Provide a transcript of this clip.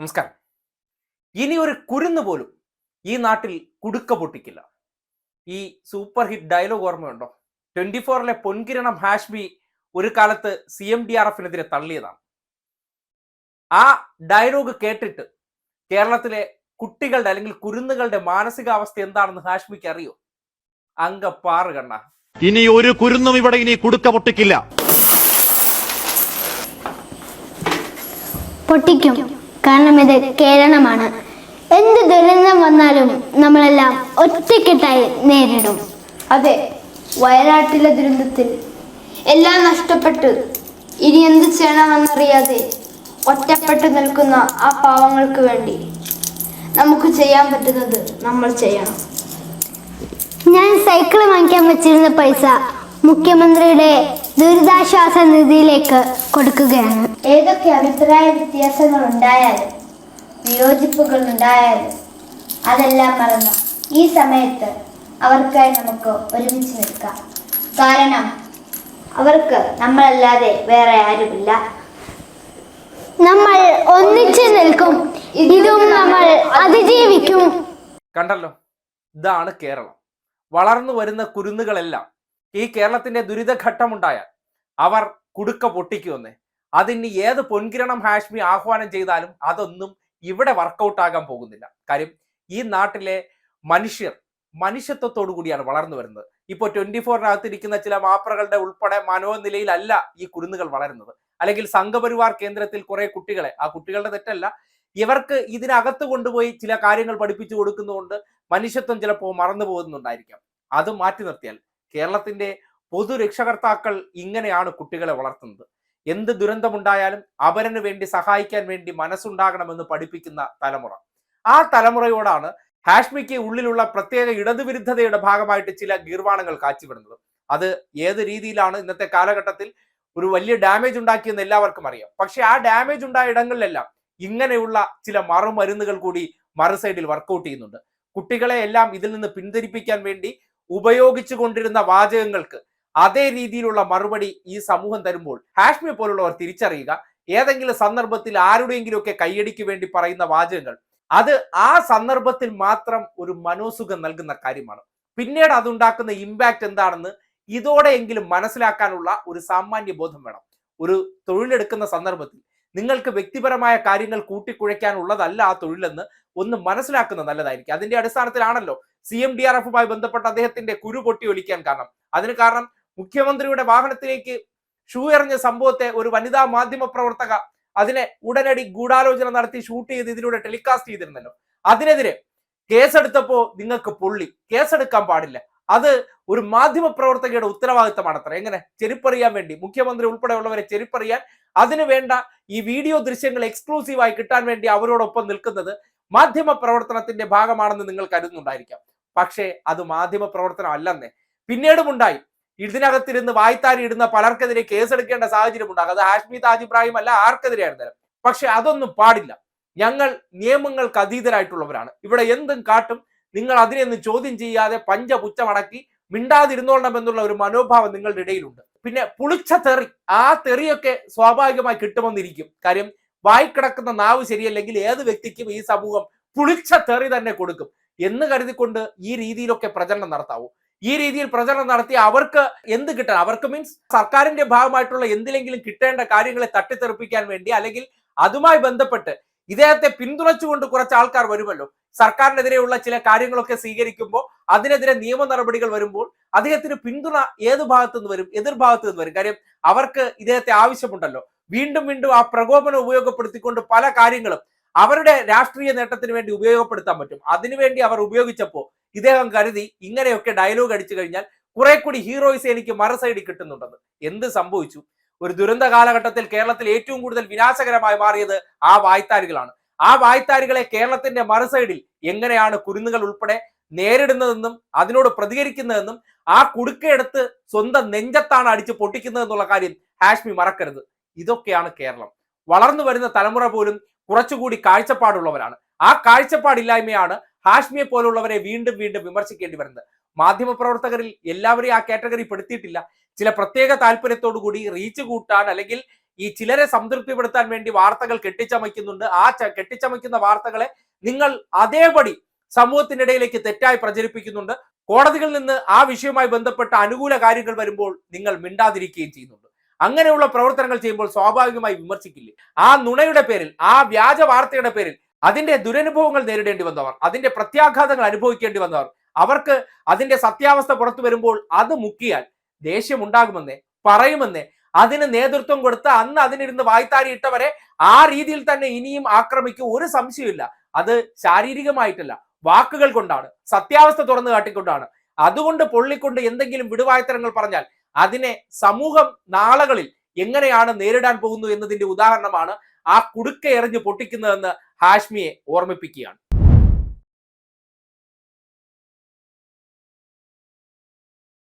നമസ്കാരം. ഇനി ഒരു കുരുന്ന് പോലും ഈ നാട്ടിൽ കുടുക്ക പൊട്ടിക്കില്ല. ഈ സൂപ്പർ ഹിറ്റ് ഡയലോഗ് ഓർമ്മയുണ്ടോ? ട്വന്റി ഫോറിലെ പൊൻകിരണം ഹാഷ്മി ഒരു കാലത്ത് സി എം ഡി ആർ എഫിനെതിരെ തള്ളിയതാണ്. ആ ഡയലോഗ് കേട്ടിട്ട് കേരളത്തിലെ കുട്ടികളുടെ അല്ലെങ്കിൽ കുരുന്നുകളുടെ മാനസികാവസ്ഥ എന്താണെന്ന് ഹാഷ്മിക്ക് അറിയോ? അങ്കപ്പാറ് കണ്ണ. ഇനി ഒരു കുരുന്നും ഇവിടെ ഇനി കുടുക്ക പൊട്ടിക്കില്ല. പൊട്ടിക്കും. കാരണം ഇത് കേരളമാണ്. എന്ത് ദുരന്തം വന്നാലും നമ്മളെല്ലാം ഒറ്റക്കെട്ടായി നേരിടും. അതെ വയനാട്ടിലെ ദുരന്തത്തിൽ എല്ലാം നഷ്ടപ്പെട്ട്. ഇനി എന്ത് ചെയ്യണമെന്നറിയാതെ ഒറ്റപ്പെട്ടു നിൽക്കുന്ന ആ പാവങ്ങൾക്ക് വേണ്ടി നമുക്ക് ചെയ്യാൻ പറ്റുന്നത് നമ്മൾ ചെയ്യണം. ഞാൻ സൈക്കിൾ വാങ്ങിക്കാൻ വെച്ചിരുന്ന പൈസ മുഖ്യമന്ത്രിയുടെ ദുരിതാശ്വാസ നിധിയിലേക്ക് കൊടുക്കുകയാണ്. ഏതൊക്കെ അഭിപ്രായ വ്യത്യാസങ്ങൾ ഉണ്ടായാലും വിയോജിപ്പുകൾ ഉണ്ടായാലും അതെല്ലാം മറന്ന് ഈ സമയത്ത് അവർക്കായി നമുക്ക് ഒരുമിച്ച് നിൽക്കാം. കാരണം അവർക്ക് നമ്മളല്ലാതെ വേറെ ആരുമില്ല. നമ്മൾ ഒന്നിച്ചു നിൽക്കും. ഇതും നമ്മൾ അതിജീവിക്കും. കണ്ടല്ലോ? ഇതാണ് കേരളം. വളർന്നു വരുന്ന കുരുന്നുകളെല്ലാം ഈ കേരളത്തിന്റെ ദുരിതഘട്ടമുണ്ടായാൽ അവർ കുടുക്ക പൊട്ടിക്കുമെന്ന്. അതിന് ഏത് പൊൻകിരണം ഹാഷ്മി ആഹ്വാനം ചെയ്താലും അതൊന്നും ഇവിടെ വർക്കൗട്ട് ആകാൻ പോകുന്നില്ല. കാര്യം ഈ നാട്ടിലെ മനുഷ്യർ മനുഷ്യത്വത്തോടു കൂടിയാണ് വളർന്നു വരുന്നത്. ഇപ്പോൾ ട്വന്റി ഫോറിനകത്തിരിക്കുന്ന ചില മാപ്രകളുടെ ഉൾപ്പെടെ മനോനിലയിലല്ല ഈ കുരുന്നുകൾ വളരുന്നത്. അല്ലെങ്കിൽ സംഘപരിവാർ കേന്ദ്രത്തിൽ കുറെ കുട്ടികളെ ആ കുട്ടികളുടെ തെറ്റല്ല ഇവർക്ക് ഇതിനകത്ത് കൊണ്ടുപോയി ചില കാര്യങ്ങൾ പഠിപ്പിച്ചു കൊടുക്കുന്നതുകൊണ്ട് മനുഷ്യത്വം ചിലപ്പോൾ മറന്നു പോകുന്നുണ്ടായിരിക്കാം അത് മാറ്റി നിർത്തിയാൽ കേരളത്തിന്റെ പൊതുരക്ഷകർത്താക്കൾ ഇങ്ങനെയാണ് കുട്ടികളെ വളർത്തുന്നത്. എന്ത് ദുരന്തമുണ്ടായാലും അവരനു വേണ്ടി സഹായിക്കാൻ വേണ്ടി മനസ്സുണ്ടാകണമെന്ന് പഠിപ്പിക്കുന്ന തലമുറ. ആ തലമുറയോടാണ് ഹാഷ്മിക്ക് ഉള്ളിലുള്ള പ്രത്യേക ഇടതുവിരുദ്ധതയുടെ ഭാഗമായിട്ട് ചില ഗീർവാണങ്ങൾ കാച്ചിവിടുന്നത്. അത് ഏത് രീതിയിലാണ് ഇന്നത്തെ കാലഘട്ടത്തിൽ ഒരു വലിയ ഡാമേജ് ഉണ്ടാക്കിയെന്ന് എല്ലാവർക്കും അറിയാം. പക്ഷെ ആ ഡാമേജ് ഉണ്ടായ ഇടങ്ങളിലെല്ലാം ഇങ്ങനെയുള്ള ചില മറുമരുന്നുകൾ കൂടി മറു സൈഡിൽ വർക്കൗട്ട് ചെയ്യുന്നുണ്ട്. കുട്ടികളെ എല്ലാം ഇതിൽ നിന്ന് പിന്തിരിപ്പിക്കാൻ വേണ്ടി ഉപയോഗിച്ചു കൊണ്ടിരുന്ന വാചകങ്ങൾക്ക് അതേ രീതിയിലുള്ള മറുപടി ഈ സമൂഹം തരുമ്പോൾ ഹാഷ്മി പോലുള്ളവർ തിരിച്ചറിയുക. ഏതെങ്കിലും സന്ദർഭത്തിൽ ആരുടെയെങ്കിലുമൊക്കെ കൈയടിക്ക് വേണ്ടി പറയുന്ന വാചകങ്ങൾ. അത് ആ സന്ദർഭത്തിൽ മാത്രം ഒരു മനോസുഖം നൽകുന്ന കാര്യമാണ്. പിന്നീട് അതുണ്ടാക്കുന്ന ഇമ്പാക്റ്റ് എന്താണെന്ന് ഇതോടെയെങ്കിലും മനസ്സിലാക്കാനുള്ള ഒരു സാമാന്യ ബോധം വേണം. ഒരു തൊഴിലെടുക്കുന്ന സന്ദർഭത്തിൽ നിങ്ങൾക്ക് വ്യക്തിപരമായ കാര്യങ്ങൾ കൂട്ടിക്കുഴയ്ക്കാനുള്ളതല്ല ആ തൊഴിലെന്ന് ഒന്ന് മനസ്സിലാക്കുന്നത് നല്ലതായിരിക്കും. അതിന്റെ അടിസ്ഥാനത്തിലാണല്ലോ സി എം ഡി ആർ എഫുമായി ബന്ധപ്പെട്ട അദ്ദേഹത്തിന്റെ കുരു പൊട്ടി ഒലിക്കാൻ കാരണം. അതിന് കാരണം മുഖ്യമന്ത്രിയുടെ വാഹനത്തിലേക്ക് ഷൂ എറിഞ്ഞ സംഭവത്തെ ഒരു വനിതാ മാധ്യമ പ്രവർത്തക അതിനെ ഉടനടി ഗൂഢാലോചന നടത്തി ഷൂട്ട് ചെയ്ത് ഇതിലൂടെ ടെലികാസ്റ്റ് ചെയ്തിരുന്നല്ലോ. അതിനെതിരെ കേസെടുത്തപ്പോ നിങ്ങൾക്ക് പൊള്ളി. കേസെടുക്കാൻ പാടില്ല. അത് ഒരു മാധ്യമ പ്രവർത്തകയുടെ ഉത്തരവാദിത്തമാണ് അത്ര. എങ്ങനെ? ചെരുപ്പറിയാൻ വേണ്ടി. മുഖ്യമന്ത്രി ഉൾപ്പെടെയുള്ളവരെ ചെരുപ്പറിയാൻ. അതിനു വേണ്ട ഈ വീഡിയോ ദൃശ്യങ്ങൾ എക്സ്ക്ലൂസീവായി കിട്ടാൻ വേണ്ടി അവരോടൊപ്പം നിൽക്കുന്നത് മാധ്യമ പ്രവർത്തനത്തിന്റെ ഭാഗമാണെന്ന് നിങ്ങൾ കരുതുന്നുണ്ടായിരിക്കാം. പക്ഷേ അത് മാധ്യമ പ്രവർത്തനം അല്ലെന്നേ. പിന്നീടും ഉണ്ടായി ഇതിനകത്തിരുന്ന് വായ്ത്താരി ഇടുന്ന പലർക്കെതിരെ കേസെടുക്കേണ്ട സാഹചര്യം ഉണ്ടാകും അത് ഹാഷ്മി താജ് ഇബ്രാഹിം അല്ല ആർക്കെതിരെയായിരുന്നു പക്ഷെ അതൊന്നും പാടില്ല. ഞങ്ങൾ നിയമങ്ങൾക്ക് അതീതരായിട്ടുള്ളവരാണ്. ഇവിടെ എന്തും കാട്ടും. നിങ്ങൾ അതിനെയൊന്നും ചോദ്യം ചെയ്യാതെ പഞ്ചപുച്ചമടക്കി മിണ്ടാതിരുന്നോളണം എന്നുള്ള ഒരു മനോഭാവം നിങ്ങളുടെ ഇടയിലുണ്ട്. പിന്നെ പുളിച്ച തെറി. ആ തെറിയൊക്കെ സ്വാഭാവികമായി കിട്ടുമെന്നിരിക്കും. കാര്യം വായിക്കിടക്കുന്ന നാവ് ശരിയല്ലെങ്കിൽ ഏത് വ്യക്തിക്കും ഈ സമൂഹം പുളിച്ച തെറി തന്നെ കൊടുക്കും. എന്ന് കരുതിക്കൊണ്ട് ഈ രീതിയിലൊക്കെ പ്രചരണം നടത്താവൂ. ഈ രീതിയിൽ പ്രചരണം നടത്തി അവർക്ക് എന്ത് കിട്ടണം? അവർക്ക് മീൻസ് സർക്കാരിന്റെ ഭാഗമായിട്ടുള്ള എന്തിലെങ്കിലും കിട്ടേണ്ട കാര്യങ്ങളെ തട്ടിത്തെറിപ്പിക്കാൻ വേണ്ടി അല്ലെങ്കിൽ അതുമായി ബന്ധപ്പെട്ട് ഇദ്ദേഹത്തെ പിന്തുണച്ചുകൊണ്ട് കുറച്ച് ആൾക്കാർ വരുമല്ലോ? സർക്കാരിനെതിരെയുള്ള ചില കാര്യങ്ങളൊക്കെ സ്വീകരിക്കുമ്പോൾ അതിനെതിരെ നിയമ നടപടികൾ വരുമ്പോൾ അദ്ദേഹത്തിന് പിന്തുണ ഏത് ഭാഗത്തു നിന്ന് വരും? എതിർഭാഗത്തു നിന്ന് വരും. കാര്യം അവർക്ക് ഇദ്ദേഹത്തെ ആവശ്യമുണ്ടല്ലോ. വീണ്ടും വീണ്ടും ആ പ്രകോപനം ഉപയോഗപ്പെടുത്തിക്കൊണ്ട് പല കാര്യങ്ങളും അവരുടെ രാഷ്ട്രീയ നേട്ടത്തിന് വേണ്ടി ഉപയോഗപ്പെടുത്താൻ പറ്റും. അതിനുവേണ്ടി അവർ ഉപയോഗിച്ചപ്പോൾ ഇദ്ദേഹം കരുതി ഇങ്ങനെയൊക്കെ ഡയലോഗ് അടിച്ചു കഴിഞ്ഞാൽ കുറെ കൂടി ഹീറോയിസ് എനിക്ക് മറസൈഡിൽ കിട്ടുന്നുണ്ടെന്ന്. എന്ത് സംഭവിച്ചു? ഒരു ദുരന്ത കാലഘട്ടത്തിൽ കേരളത്തിൽ ഏറ്റവും കൂടുതൽ വിനാശകരമായി മാറിയത് ആ വായ്ത്താരികളാണ്. ആ വായ്ത്താരികളെ കേരളത്തിന്റെ മറസൈഡിൽ എങ്ങനെയാണ് കുരുന്നുകൾ ഉൾപ്പെടെ നേരിടുന്നതെന്നും അതിനോട് പ്രതികരിക്കുന്നതെന്നും ആ കുടുക്കയെടുത്ത് സ്വന്തം നെഞ്ചത്താണ് അടിച്ച് പൊട്ടിക്കുന്നതെന്നുള്ള കാര്യം ഹാഷ്മി മറക്കരുത്. ഇതൊക്കെയാണ് കേരളം. വളർന്നു വരുന്ന തലമുറ പോലും കുറച്ചുകൂടി കാഴ്ചപ്പാടുള്ളവരാണ്. ആ കാഴ്ചപ്പാടില്ലായ്മയാണ് ഹാഷ്മിയെ പോലുള്ളവരെ വീണ്ടും വീണ്ടും വിമർശിക്കേണ്ടി വരുന്നത്. മാധ്യമപ്രവർത്തകരിൽ എല്ലാവരെയും ആ കാറ്റഗറി പെടുത്തിയിട്ടില്ല ചില പ്രത്യേക താല്പര്യത്തോടു കൂടി റീച്ച് കൂട്ടാൻ അല്ലെങ്കിൽ ഈ ചിലരെ സംതൃപ്തിപ്പെടുത്താൻ വേണ്ടി വാർത്തകൾ കെട്ടിച്ചമയ്ക്കുന്നുണ്ട്. ആ കെട്ടിച്ചമയ്ക്കുന്ന വാർത്തകളെ നിങ്ങൾ അതേപടി സമൂഹത്തിനിടയിലേക്ക് തെറ്റായി പ്രചരിപ്പിക്കുന്നുണ്ട്. കോടതികളിൽ നിന്ന് ആ വിഷയവുമായി ബന്ധപ്പെട്ട അനുകൂല കാര്യങ്ങൾ വരുമ്പോൾ നിങ്ങൾ മിണ്ടാതിരിക്കുകയും ചെയ്യുന്നുണ്ട്. അങ്ങനെയുള്ള പ്രവർത്തനങ്ങൾ ചെയ്യുമ്പോൾ സ്വാഭാവികമായി വിമർശിക്കില്ലേ? ആ നുണയുടെ പേരിൽ ആ വ്യാജ വാർത്തയുടെ പേരിൽ അതിന്റെ ദുരനുഭവങ്ങൾ നേരിടേണ്ടി വന്നവർ അതിന്റെ പ്രത്യാഘാതങ്ങൾ അനുഭവിക്കേണ്ടി വന്നവർ അവർക്ക് അതിന്റെ സത്യാവസ്ഥ പുറത്തു വരുമ്പോൾ അത് മുക്കിയാൽ ദേഷ്യം ഉണ്ടാകുമെന്നേ പറയുമെന്നേ അതിന് നേതൃത്വം കൊടുത്ത് അന്ന് അതിനിരുന്ന് വായ്ത്താരി ഇട്ടവരെ ആ രീതിയിൽ തന്നെ ഇനിയും ആക്രമിക്കും ഒരു സംശയമില്ല അത് ശാരീരികമായിട്ടല്ല വാക്കുകൾ കൊണ്ടാണ് സത്യാവസ്ഥ തുറന്നു കാട്ടിക്കൊണ്ടാണ്. അതുകൊണ്ട് പൊള്ളിക്കൊണ്ട് എന്തെങ്കിലും വിടുവായത്തരങ്ങൾ പറഞ്ഞാൽ അതിനെ സമൂഹം നാളകളിൽ എങ്ങനെയാണ് നേരിടാൻ പോകുന്നു എന്നതിന്റെ ഉദാഹരണമാണ് ആ കുടുക്ക എറിഞ്ഞ് പൊട്ടിക്കുന്നതെന്ന് ഹാഷ്മിയെ ഓർമ്മിപ്പിക്കുകയാണ്.